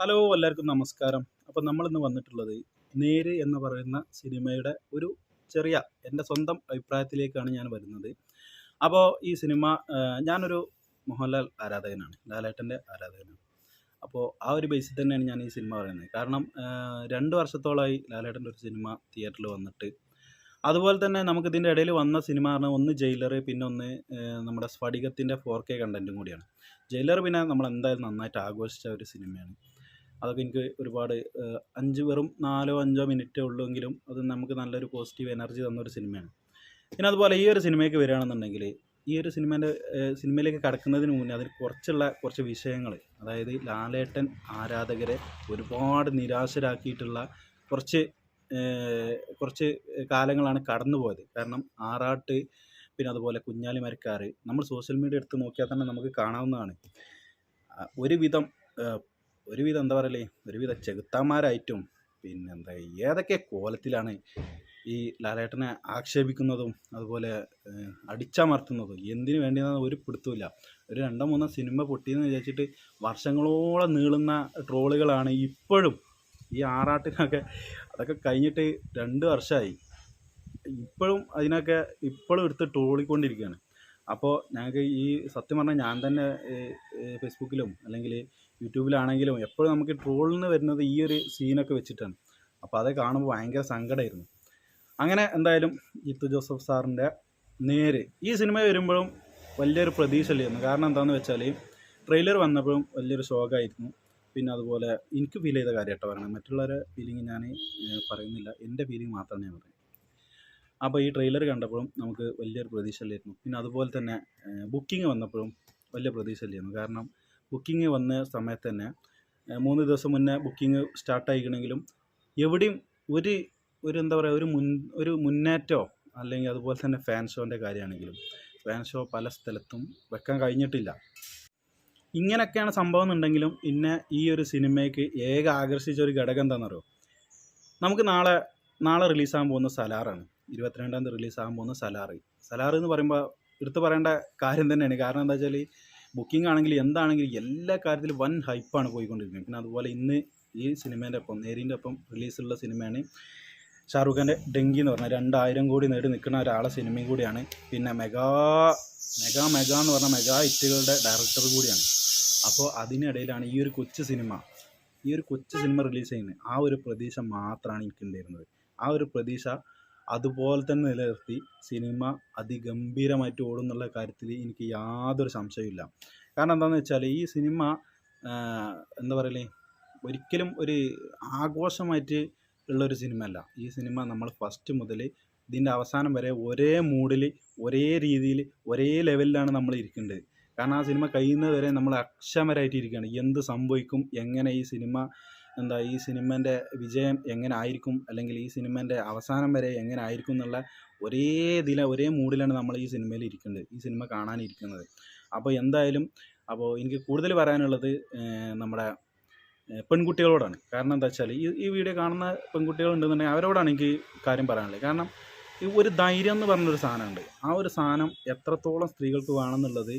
Hello എല്ലാവർക്കും നമസ്കാരം. അപ്പം നമ്മളിന്ന് വന്നിട്ടുള്ളത് നേര് എന്ന് പറയുന്ന സിനിമയുടെ ഒരു ചെറിയ എന്റെ സ്വന്തം അഭിപ്രായത്തിലേക്കാണ് ഞാൻ വരുന്നത്. അപ്പോൾ ഈ സിനിമ ഞാനൊരു മോഹൻലാൽ ആരാധകനാണ് ലാലേട്ടന്റെ ആരാധകനാണ്. അപ്പോൾ ആ ഒരു ബേസിൽ തന്നെയാണ് ഞാൻ ഈ സിനിമ പറയുന്നത്. കാരണം രണ്ട് വർഷത്തോളമായി ലാലേട്ടന്റെ ഒരു സിനിമ തിയേറ്ററിൽ വന്നിട്ട് അതുപോലെ തന്നെ നമുക്ക് ഇതിന്റെ ഇടയിൽ വന്ന സിനിമ പറഞ്ഞാൽ ഒന്ന് ജയിലർ പിന്നെ ഒന്ന് നമ്മുടെ സ്ഫടികത്തിന്റെ ഫോർ കെ കണ്ടന്റും കൂടിയാണ്. ജയിലർ പിന്നെ നമ്മൾ എന്തായാലും നന്നായിട്ട് ആഘോഷിച്ച ഒരു സിനിമയാണ്. അതൊക്കെ എനിക്ക് ഒരുപാട് അഞ്ച് വെറും നാലോ അഞ്ചോ മിനിറ്റേ ഉള്ളൂവെങ്കിലും അത് നമുക്ക് നല്ലൊരു പോസിറ്റീവ് എനർജി തന്നൊരു സിനിമയാണ് പിന്നെ അതുപോലെ ഈ ഒരു സിനിമയ്ക്ക് വരികയാണെന്നുണ്ടെങ്കിൽ ഈ ഒരു സിനിമേന്റെ സിനിമയിലേക്ക് കടക്കുന്നതിന് മുന്നേ അതിൽ കുറച്ചുള്ള കുറച്ച് വിഷയങ്ങൾ അതായത് ലാലേട്ടൻ ആരാധകരെ ഒരുപാട് നിരാശരാക്കിയിട്ടുള്ള കുറച്ച് കുറച്ച് കാലങ്ങളാണ് കടന്നുപോയത്. കാരണം ആറാട്ട് പിന്നെ അതുപോലെ കുഞ്ഞാലി മരക്കാർ നമ്മൾ സോഷ്യൽ മീഡിയ എടുത്ത് നോക്കിയാൽ തന്നെ നമുക്ക് കാണാവുന്നതാണ്. ഒരുവിധം ഒരുവിധം എന്താ പറയലേ? ഒരുവിധം ചെകുത്താന്മാരായിട്ടും പിന്നെന്താ ഏതൊക്കെ കോലത്തിലാണ് ഈ ലാലേട്ടനെ ആക്ഷേപിക്കുന്നതും അതുപോലെ അടിച്ചമർത്തുന്നതും എന്തിനു വേണ്ടിയെന്ന് ഒരു പിടുത്തമില്ല ഒരു രണ്ടോ മൂന്നോ സിനിമ പൊട്ടിയെന്ന് വിചാരിച്ചിട്ട് വർഷങ്ങളോളം നീളുന്ന ട്രോളുകളാണ് ഇപ്പോഴും ഈ ആറാട്ടിനൊക്കെ. അതൊക്കെ കഴിഞ്ഞിട്ട് രണ്ട് വർഷമായി ഇപ്പോഴും അതിനൊക്കെ ഇപ്പോഴും എടുത്ത് ട്രോളിക്കൊണ്ടിരിക്കുകയാണ്. അപ്പോൾ ഞങ്ങൾക്ക് ഈ സത്യം പറഞ്ഞാൽ ഞാൻ തന്നെ ഫേസ്ബുക്കിലും അല്ലെങ്കിൽ യൂട്യൂബിലാണെങ്കിലും എപ്പോഴും നമുക്ക് ട്രോളിൽ നിന്ന് വരുന്നത് ഈ ഒരു സീനൊക്കെ വെച്ചിട്ടാണ്. അപ്പോൾ അത് കാണുമ്പോൾ ഭയങ്കര സങ്കടമായിരുന്നു അങ്ങനെ എന്തായാലും ഇത്തു ജോസഫ് സാറിന്റെ നേര് ഈ സിനിമ വരുമ്പോഴും വലിയൊരു പ്രതീക്ഷ ഇല്ലായിരുന്നു കാരണം എന്താണെന്ന് വെച്ചാൽ ട്രെയിലർ വന്നപ്പോഴും വലിയൊരു ഷോക്കായിരുന്നു പിന്നെ അതുപോലെ എനിക്ക് ഫീൽ ചെയ്ത കാര്യമായിട്ട് പറയണം മറ്റുള്ളവരെ ഫീലിംഗ് ഞാൻ പറയുന്നില്ല. എന്റെ ഫീലിംഗ് മാത്രമാണ് ഞാൻ പറയുന്നത് അപ്പോൾ ഈ ട്രെയിലർ കണ്ടപ്പോഴും നമുക്ക് വലിയൊരു പ്രതീക്ഷ ഇല്ലായിരുന്നു പിന്നെ അതുപോലെ തന്നെ ബുക്കിംഗ് വന്നപ്പോഴും വലിയ പ്രതീക്ഷ ഇല്ലായിരുന്നു കാരണം ബുക്കിംഗ് വന്ന സമയത്ത് തന്നെ മൂന്ന് ദിവസം മുന്നേ ബുക്കിംഗ് സ്റ്റാർട്ടായിക്കണമെങ്കിലും എവിടെയും ഒരു ഒരു എന്താ പറയുക ഒരു മുൻ ഒരു മുന്നേറ്റോ അല്ലെങ്കിൽ അതുപോലെ തന്നെ ഫാൻ ഷോന്റെ കാര്യമാണെങ്കിലും ഫാൻ ഷോ പല സ്ഥലത്തും വെക്കാൻ കഴിഞ്ഞിട്ടില്ല. ഇങ്ങനെയൊക്കെയാണ് സംഭവം എന്നുണ്ടെങ്കിലും ഇന്നെ ഈ ഒരു സിനിമയ്ക്ക് ഏക ആകർഷിച്ച ഒരു ഘടകം എന്താണെന്നറിയോ? നമുക്ക് നാളെ നാളെ റിലീസാകാൻ പോകുന്ന സലാറാണ്. ഇരുപത്തിരണ്ടാം തീയതി റിലീസാകാൻ പോകുന്ന സലാറി. സലാറി എന്ന് പറയുമ്പോൾ എടുത്ത് പറയേണ്ട കാര്യം തന്നെയാണ്. കാരണം എന്താ വെച്ചാൽ ബുക്കിംഗ് ആണെങ്കിലും എന്താണെങ്കിലും എല്ലാ കാര്യത്തിലും വൻ ഹൈപ്പാണ് പോയിക്കൊണ്ടിരിക്കുന്നത്. പിന്നെ അതുപോലെ ഇന്ന് ഈ സിനിമേന്റെ ഒപ്പം നേരിന്റെ ഒപ്പം റിലീസുള്ള സിനിമയാണ് ഷാറുഖ് ഖാന്റെ ഡെങ്കി എന്ന് പറഞ്ഞാൽ രണ്ടായിരം കോടി നേടി നിൽക്കുന്ന ഒരാളെ സിനിമയും കൂടിയാണ്. പിന്നെ മെഗാ മെഗാ മെഗാ എന്ന് പറഞ്ഞ മെഗാ ഹിറ്റുകളുടെ ഡയറക്ടർ കൂടിയാണ്. അപ്പോൾ അതിനിടയിലാണ് ഈ ഒരു കൊച്ചു സിനിമ ഈ ഒരു കൊച്ചു സിനിമ റിലീസ് ചെയ്യുന്നത്. ആ ഒരു പ്രതീക്ഷ മാത്രമാണ് എനിക്കുണ്ടായിരുന്നത്. ആ ഒരു പ്രതീക്ഷ അതുപോലെ തന്നെ നിലനിർത്തി സിനിമ അതിഗംഭീരമായിട്ട് ഓടും എന്നുള്ള കാര്യത്തിൽ എനിക്ക് യാതൊരു സംശയമില്ല കാരണം എന്താണെന്ന് വെച്ചാൽ ഈ സിനിമ എന്താ പറയലേ ഒരിക്കലും ഒരു ആഘോഷമായിട്ട് ഉള്ളൊരു സിനിമ അല്ല ഈ സിനിമ നമ്മൾ ഫസ്റ്റ് മുതൽ ഇതിന്റെ അവസാനം വരെ ഒരേ മൂഡിൽ ഒരേ രീതിയിൽ ഒരേ ലെവലിലാണ് നമ്മൾ ഇരിക്കേണ്ടത് കാരണം ആ സിനിമ കഴിയുന്നത് വരെ നമ്മൾ അക്ഷമരായിട്ട് ഇരിക്കുകയാണ് എന്ത് സംഭവിക്കും എങ്ങനെ ഈ സിനിമ എന്താ ഈ സിനിമേന്റെ വിജയം എങ്ങനെ ആയിരിക്കും അല്ലെങ്കിൽ ഈ സിനിമേന്റെ അവസാനം വരെ എങ്ങനെ ആയിരിക്കും എന്നുള്ള ഒരേ ഇതിലെ ഒരേ മൂഡിലാണ് നമ്മൾ ഈ സിനിമയിൽ ഇരിക്കുന്നത് ഈ സിനിമ കാണാനിരിക്കുന്നത്. അപ്പോൾ എന്തായാലും അപ്പോൾ എനിക്ക് കൂടുതൽ പറയാനുള്ളത് നമ്മുടെ പെൺകുട്ടികളോടാണ്. കാരണം എന്താ വെച്ചാൽ ഈ ഈ വീഡിയോ കാണുന്ന പെൺകുട്ടികളുണ്ടെന്നുണ്ടെങ്കിൽ അവരോടാണ് എനിക്ക് കാര്യം പറയാനുള്ളത്. കാരണം ഈ ഒരു ധൈര്യം എന്ന് പറഞ്ഞൊരു സാധനമുണ്ട്. ആ ഒരു സാധനം എത്രത്തോളം സ്ത്രീകൾക്ക് വേണമെന്നുള്ളത്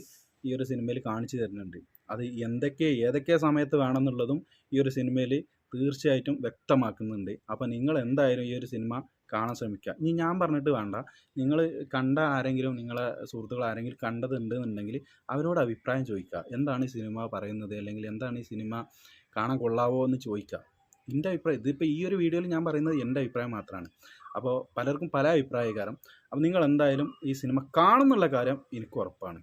ഈ ഒരു സിനിമയിൽ കാണിച്ചു തരുന്നുണ്ട്. അത് എന്തൊക്കെ ഏതൊക്കെ സമയത്ത് വേണമെന്നുള്ളതും ഈ ഒരു സിനിമയിൽ തീർച്ചയായിട്ടും വ്യക്തമാക്കുന്നുണ്ട്. അപ്പോൾ നിങ്ങൾ എന്തായാലും ഈ ഒരു സിനിമ കാണാൻ ശ്രമിക്കുക. ഇനി ഞാൻ പറഞ്ഞിട്ട് വേണ്ട. നിങ്ങൾ കണ്ട ആരെങ്കിലും നിങ്ങളെ സുഹൃത്തുക്കൾ ആരെങ്കിലും കണ്ടതുണ്ട് എന്നുണ്ടെങ്കിൽ അവരോട് അഭിപ്രായം ചോദിക്കുക. എന്താണ് ഈ സിനിമ പറയുന്നത്? അല്ലെങ്കിൽ എന്താണ് ഈ സിനിമ കാണാൻ കൊള്ളാവോ എന്ന് ചോദിക്കുക. എന്റെ അഭിപ്രായം ഇതിപ്പോൾ ഈ ഒരു വീഡിയോയിൽ ഞാൻ പറയുന്നത് എന്റെ അഭിപ്രായം മാത്രമാണ്. അപ്പോൾ പലർക്കും പല അഭിപ്രായകാരം അപ്പോൾ നിങ്ങൾ എന്തായാലും ഈ സിനിമ കാണുന്നുള്ള കാര്യം എനിക്ക് ഉറപ്പാണ്.